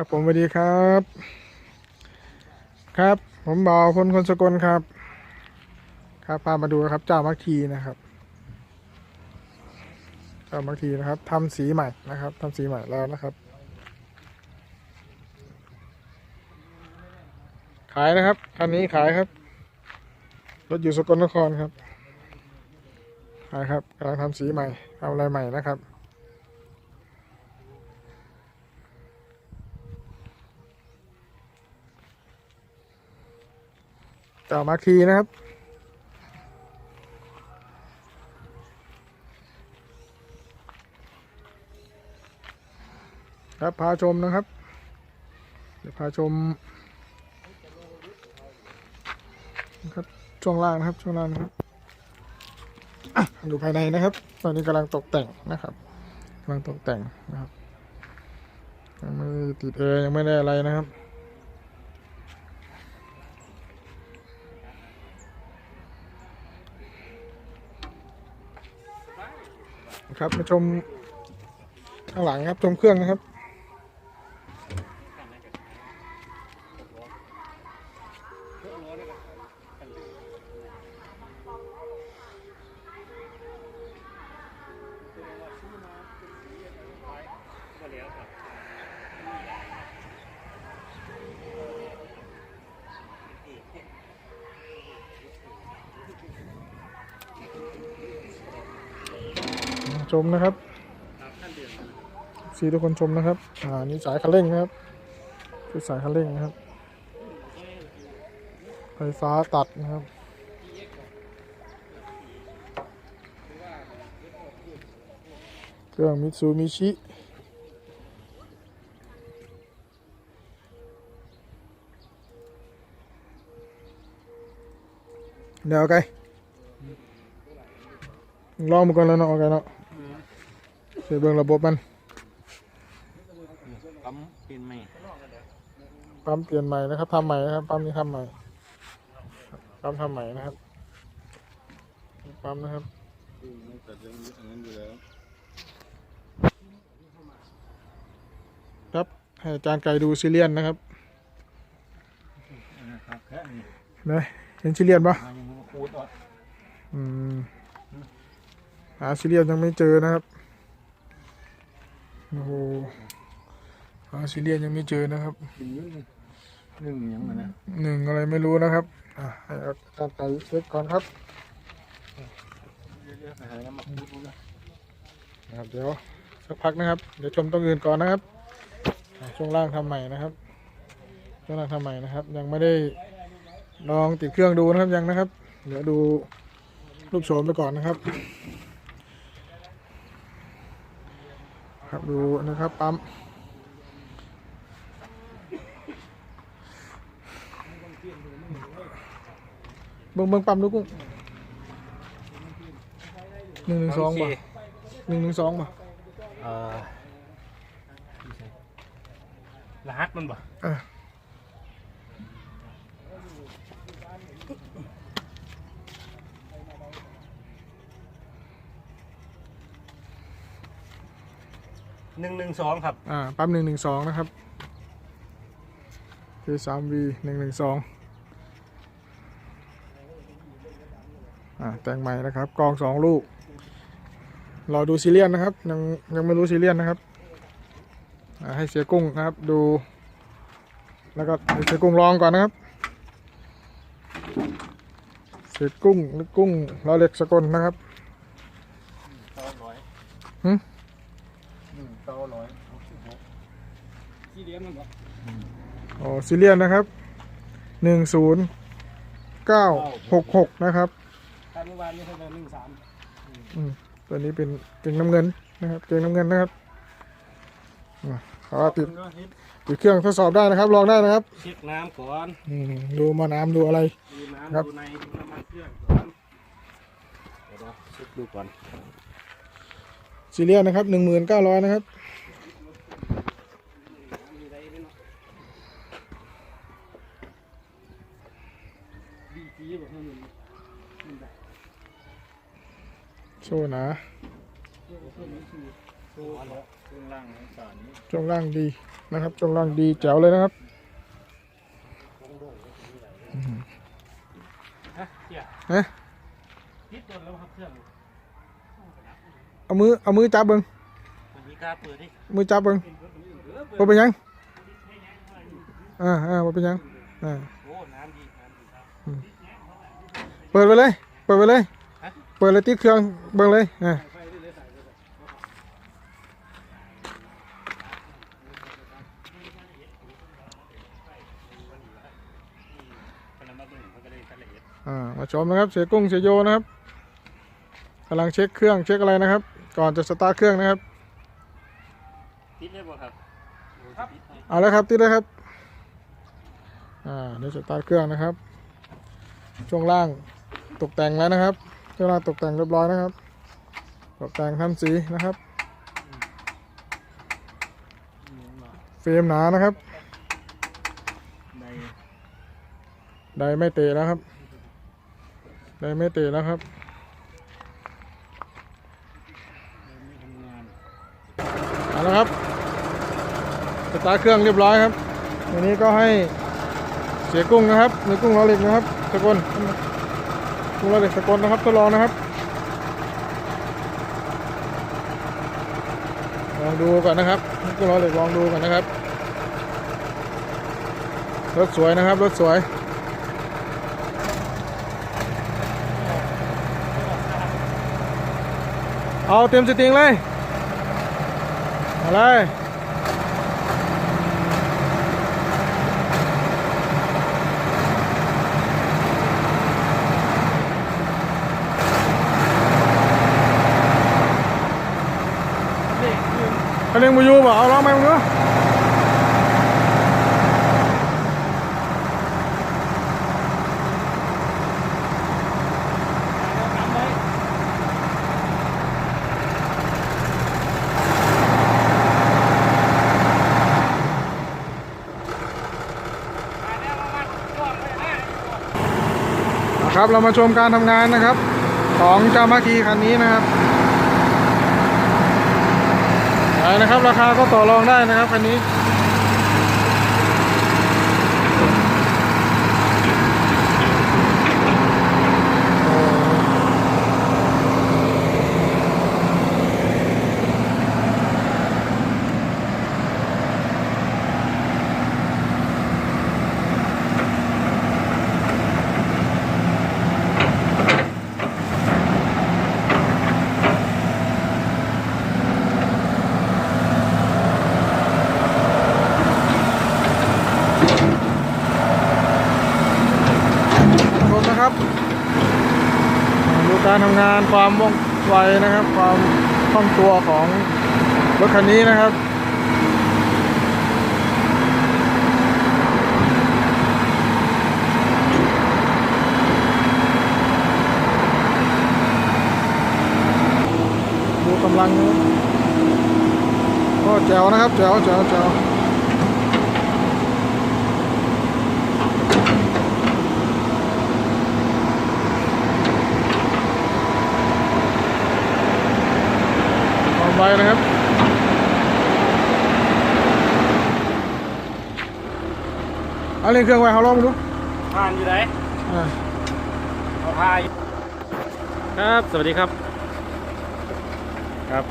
ครับผมสวัสดีครับ ครับ ผมบอคนคนสกลครับ ครับพามาดูนะครับ เจ้ามักทีนะครับ เจ้ามักทีนะครับทำสีใหม่นะครับทำสีใหม่แล้วนะครับ ขายนะครับคันนี้ขายครับรถอยู่สกลนครครับขายครับกำลังทำสีใหม่ทำอะไรใหม่นะครับ จ้ามาคีนะครับ ครับพาชมนะครับเดี๋ยวพาชมนะครับช่วงล่างนะครับช่วงล่างนะครับอะดูภายในนะครับ ตอนนี้กำลังตกแต่งนะครับกำลังตกแต่งนะครับยังไม่ติดเอยังไม่ได้อะไรนะครับ ครับมาชมข้างหลังครับชมเครื่องนะครับ ชมนะครับสีทุกคนชมนะครับ อ่า นี่สายคันเร่งนะครับคือสายคันเร่งนะครับ ไฟฟ้าตัดนะครับ เครื่องมิตซูมิชิเดี๋ยวเอาไกลองมาก่อนแล้วเนาะเอาไกลเนาะ เสียเบิ่งระบบมัน ปั๊มเป็นไหมปั๊มเปลี่ยนใหม่นะครับทำใหม่นะครับ ปั๊มนี้ทำใหม่ ปั๊มทำใหม่นะครับ ปั๊มนะครับแต่ยังอันนั้นอยู่แล้วครับให้อาจารย์ไก่ดูซีเรียนนะครับนะครับแค่นี้นะเห็นซีเรียนปะมายังมาคูดอะอืมหาซีเรียนยังไม่เจอนะครับ โอ้โหหาซีเรียนยังไม่เจอนะครับกินเยอะเลยหนึ่งยังไงนะหนึ่งอะไรไม่รู้นะครับอะให้อาจารย์ไก่เช็คก่อนครับเยอะๆไปหาแล้วมาคูดดูนะนะครับเดี๋ยวสักพักนะครับ เดี๋ยวชมตรงอื่นก่อนนะครับอะช่วงล่างทำใหม่นะครับช่วงล่างทำใหม่นะครับ ยังไม่ได้ลองติดเครื่องดูนะครับยังนะครับ เดี๋ยวดูรูปโฉมไปก่อนนะครับ ครับดูนะครับปั๊มเบิ้งเบิ้งปั๊มดูกุ้งหนึ่งหนึ่งสองป่ะหนึ่งหนึ่งสองป่ะเอ่อรหัสมันบ่เหนึ่งหนึ่งสองครับอ่าปั๊มหนึ่งหนึ่งสองนะครับ K3V หนึ่งหนึ่งสองอ่าแต่งใหม่นะครับกรองสองลูก รอดูซีเรียนนะครับ ยังยังไม่รู้ซีเรียนนะครับอ่าให้เสียกุ้งนะครับดู แล้วก็ให้เสียกุ้งลองก่อนนะครับ เสียกุ้งหรือกุ้งรอเล็กสกลนะครับเก้าร้อย หึหนึ่งเก้าร้อยหกสิบหก ที่เลี้ยงมันบอกอ๋อซีเรียนนะครับหนึ่งศูนย์เก้าหกหกนะครับตามเมื่อวานนี้เขาจะหนึ่งสามอืมตัวนี้เป็นเก่งน้ำเงินนะครับเก่งน้ำเงินนะครับอะเขาว่าติดติดเครื่องทดสอบได้นะครับ ลองได้นะครับเช็คน้ำก่อนอืมดูหมอน้ำดูอะไร ดูน้ครับำดูในดูน้ำมันเครื่องก่อนเดี๋ยวนะเช็คดูก่อนซีเรียสนะครับหนึ่งหมื่นเก้าร้อยนะครับ มีอะไรไหมเนาะ ดีจีบอกให้มันมันได้โชว์หนาเรียกว่าเพิ่มนิดนึงช่วงล่างของสารนี้ช่วงล่างดีนะครับช่วงล่างดีแจ๋วเลยนะครับฮะเกี่ยฮะติดโดนแล้วครับเครื่องเอามือเอามือจับเบิ้งมันมีกล้าเปิดดิมือจับเบิ้งว่าเป็นหยังอ่าอ่าว่าเป็นหยังอ่าโอ้ น้ำดี น้ำดีครับ เปิดไปเลย เปิดไปเลยฮะเปิดเลยติดเครื่องเบิ้งเลยอ่าคนละมาเบิ่งเขาก็เลยทะเลเอียดอ่ามาชมนะครับเสียกุ้งเสียโยนะครับกำลังเช็คเครื่องเช็คอะไรนะครับ ก่อนจะสตาร์ทเครื่องนะครับติดได้บ่ครับเอาแล้วครับติดแล้วครับอ่าเดี๋ยวสตาร์ทเครื่องนะครับ ช่วงล่าง ตกแต่งแล้วนะครับช่วลาตกแต่งเรียบร้อยนะครับ ตกแต่งทำสีนะครับเฟรมหนานะครับไดไม่เตะแล้วครับไดไม่เตะแล้วครับเอาละครับสตาร์เครื่องเรียบร้อยครับทีนี้ก็ให้เสียกุ้งนะครับเสียกุ้งล้อเหล็กนะครับสกลกุ้ งล้อเหล็กสกลนะครับทดลองนะครับลองดูก่อนนะครับกุ้งล้อเหล็กลองดูก่อนนะครับ รถสวยนะครับ รถสวยเอาเต็มสติงเลยมาเล เขาเล่งมาอยูบ่เอาล้องไปมึงดูนะครับเรามาชมการทำงานนะครับ ของจามากีคันนี้นะครับ ได้ นะครับ ราคาก็ต่อรองได้นะครับคันนี้ชมนะครับ ดูการทำ งานความว่องไวนะครับ ความคล่องตัวของรถคันนี้นะครับดูกำลังก็แจ๋วนะครับแจ๋วแจ๋วแจ๋ว ความ ไวนะครับ เอาเล่นเครื่องไว้เขาลองมาดูผ่านอยู่ไหนอ่าเอาพายครับ สวัสดีครับ ครับ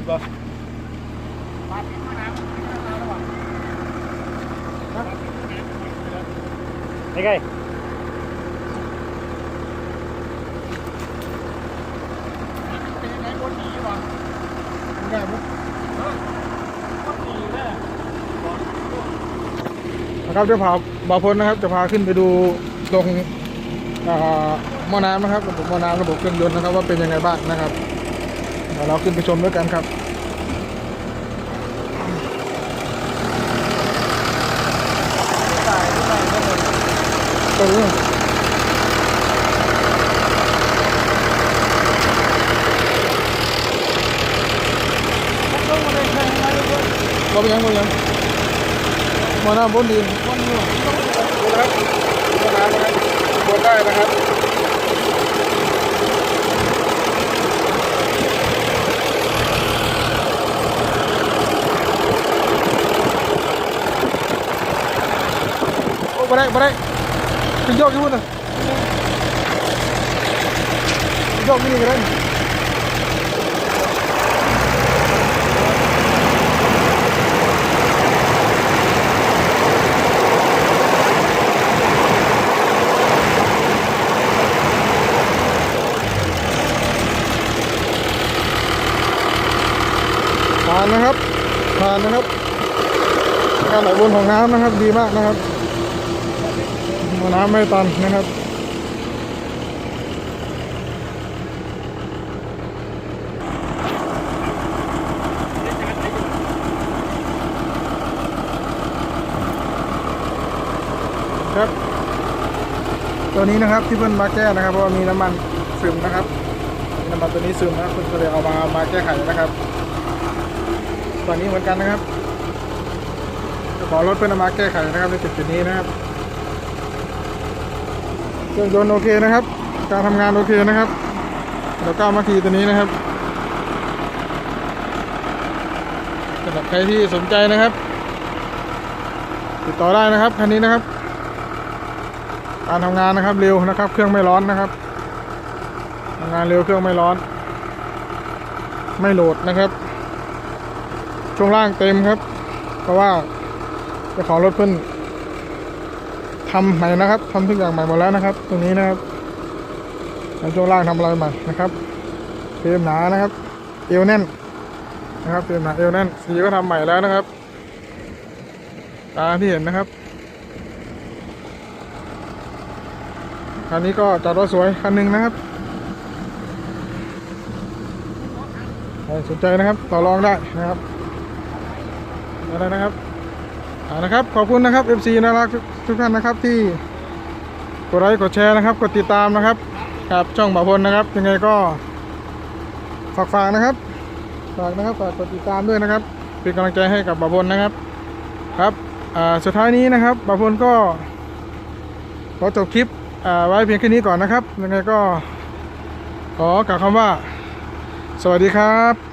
ดบ่ปลาติดแม่น้ำติดแม่น้ำระหว่างไอ้ไก่เป็นยังไงบนหนีวะไม่ได้ปุ๊บนะครับจะพาบาพลนะครับ จะพาขึ้นไปดูตรงอ่าหม้อน้ำนะครับระบบหม้อน้ำระบบเครื่องยนต์นะครับ ว่าเป็นยังไงบ้างนะครับ ดี๋ยวเราขึ้นไปชมด้วยกันครับตรงนี้บ่เป็นยังบ่ยังม้อน้ำบนดีบนดีนะครับม้อน้ำนะครับบนได้นะครับ บ่ได้บ่ได้คือโยกอยู่พุ่นนะโยกไม่ดีก็ได้ผ่านนะครับ ผ่านนะครับ การไหลวนของน้ำนะครับดีมากนะครับ น้ำไม่ตันนะครับครับ ตัวนี้นะครับที่เพิ่นมาแก้นะครับ เพราะว่ามีน้ำมันซึมนะครับน้ำมันตัวนี้ซึมนะครับเพิ่นก็เลยเอามามาแก้ไขนะครับตอนนี้เหมือนกันนะครับขอรถเพิ่อามาแก้ไขนะครับในจุดนี้นะครับ เครื่องยนต์โอเคนะครับ การทำงานโอเคนะครับเดี๋ยวก้าวมาทีตัวนี้นะครับสำหรับใครที่สนใจนะครับ ติดต่อได้นะครับคันนี้นะครับ การทำงานนะครับเร็วนะครับ เครื่องไม่ร้อนนะครับทำงานเร็วเครื่องไม่ร้อน ไม่โหลดนะครับ ช่วงล่างเต็มครับ เพราะว่าเจะของรถเพิ่น ทำใหม่นะครับทำทุกอย่างใหม่หมดแล้วนะครับ ตรงนี้นะครับในช่วงล่างทำอะไรใหม่นะครับเฟรมหนานะครับ เอวแน่นนะครับเฟรมหนาเอวแน่นสีก็ทำใหม่แล้วนะครับตามที่เห็นนะครับคันนี้ก็จอดรถสวยคันหนึ่งนะครับใครสนใจนะครับต่อรองได้นะครับอะไรนะครับ นะครับขอบคุณนะครับ FC น่ารักทุกท่านนะครับที่กดไลค์กดแชร์นะครับ กดติดตามนะครับกับช่องบ่าวพลนะครับ ยังไงก็ฝากฝากนะครับฝากนะครับฝากกดติดตามด้วยนะครับเป็นกำลังใจให้กับบ่าวพลนะครับครับอ่าสุดท้ายนี้นะครับบ่าวพลก็ขอจบคลิปอ่าไว้เพียงแค่นี้ก่อนนะครับ ยังไงก็ขอกล่าวคำว่า สวัสดีครับ